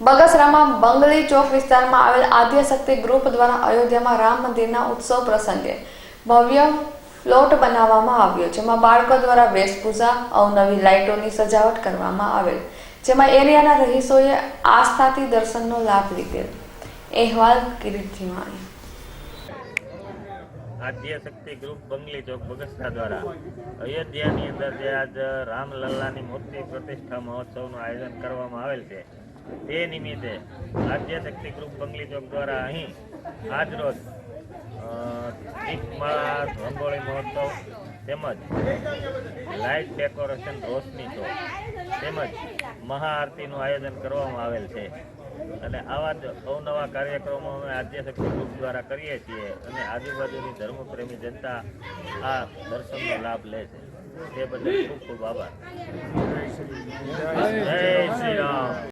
બગસરામાં બંગલી ચોક વિસ્તારમાં આવેલ આદ્યશક્તિ ગ્રુપ દ્વારા અયોધ્યામાં રામ મંદિરના ઉત્સવ પ્રસંગે ભવ્ય ફ્લોટ બનાવવામાં આવ્યો, જેમાં બાળકો દ્વારા વેશભૂષા, અવનવી લાઇટોની સજાવટ કરવામાં આવેલ, જેમાં એરિયાના રહીશોએ આસ્થાથી દર્શનનો લાભ લીધેલ. અહેવાલ કિરીટ આદ્ય શક્તિ ગ્રુપ બંગલી ચોક બગસરા દ્વારા અયોધ્યાની અંદર જે આજ રામલલ્લાની મૂર્તિ પ્રતિષ્ઠા મહોત્સવનું આયોજન કરવામાં આવેલ છે તે નિમિત્તે આદ્ય શક્તિ ગ્રુપ બંગલી ચોક દ્વારા અહીં આજરોજ દીપમાળા રંગોળી મહોત્સવ તેમજ લાઇટ ડેકોરેશન રોશની શો તેમજ મહાઆરતીનું આયોજન કરવામાં આવેલ છે. અને આવા જ અવનવા કાર્યક્રમો અમે આદ્યશક્તિ ગ્રુપ દ્વારા કરીએ છીએ અને આજુબાજુની ધર્મપ્રેમી જનતા આ દર્શનનો લાભ લે છે. તે બદલ ખૂબ ખૂબ આભાર. જય